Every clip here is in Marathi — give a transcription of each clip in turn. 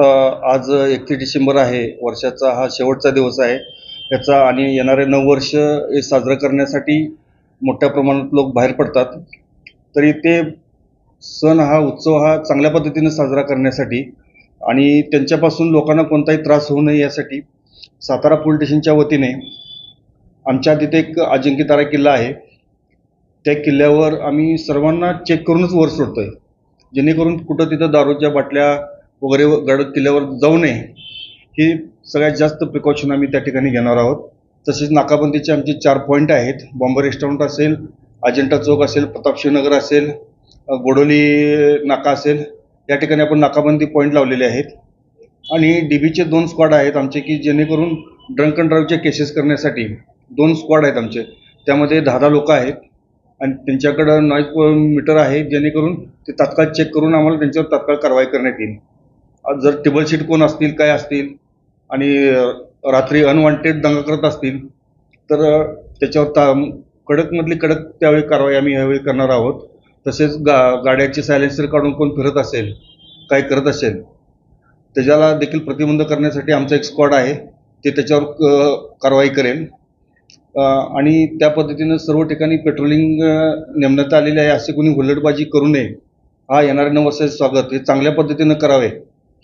आज एकतीस डिसेंबर आहे. वर्षाचा हा शेवटचा दिवस आहे. याचा आणि येणारे नऊ वर्ष हे साजरं करण्यासाठी मोठ्या प्रमाणात लोक बाहेर पडतात. तरी ते सण हा उत्सव हा चांगल्या पद्धतीने साजरा करण्यासाठी आणि त्यांच्यापासून लोकांना कोणताही त्रास होऊ नये यासाठी सातारा पोलीस स्टेशनच्या वतीने आमच्या तिथे एक अजिंक्यतारा किल्ला आहे. त्या किल्ल्यावर आम्ही सर्वांना चेक करूनच वर सोडतो आहे जेणेकरून कुठं तिथं दारूच्या बाटल्या वगैरे गड किल्ल्यावर जाऊ नये ही सगळ्यात जास्त प्रिकॉशन आम्ही त्या ठिकाणी घेणार आहोत. तसेच नाकाबंदीचे आमचे चार पॉईंट आहेत. बॉम्बे रेस्टॉरंट असेल अजिंठा चौक असेल प्रतापशिवनगर असेल गोडोली नाका असेल या ठिकाणी आपण नाकाबंदी पॉईंट लावलेले आहेत. आणि डी बीचे दोन स्क्वॉड आहेत आमचे की जेणेकरून ड्रंक अँड ड्राईव्हचे केसेस करण्यासाठी दोन स्क्वॉड आहेत आमचे. त्यामध्ये दहा दहा लोक आहेत. आणि त्यांच्याकडं नॉईज मीटर आहे जेणेकरून ते तात्काळ चेक करून आम्हाला त्यांच्यावर तात्काळ कारवाई करण्यात येईल. जर टेबल शीट कोण असतील काय असतील आणि रात्री अनवॉन्टेड दंगा करत असतील तर त्याच्यावर ता कडकमधली कडक त्यावेळी कारवाई आम्ही यावेळी करणार आहोत. तसेच गा गाड्याचे सायलेन्सर काढून कोण फिरत असेल काय करत असेल त्याच्याला देखील प्रतिबंध करण्यासाठी आमचा एक स्क्वॉड आहे. ते त्याच्यावर कारवाई करेल. आणि त्या पद्धतीनं सर्व ठिकाणी पेट्रोलिंग नेमण्यात आलेले आहे असे कोणी हुल्लडबाजी करू नये. हा येणाऱ्या नऊ वर्षाचे स्वागत. हे चांगल्या पद्धतीनं करावे.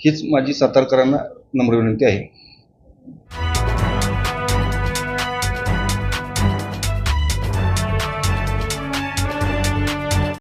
हीच माझी सातारकरांना नम्र विनंती आहे.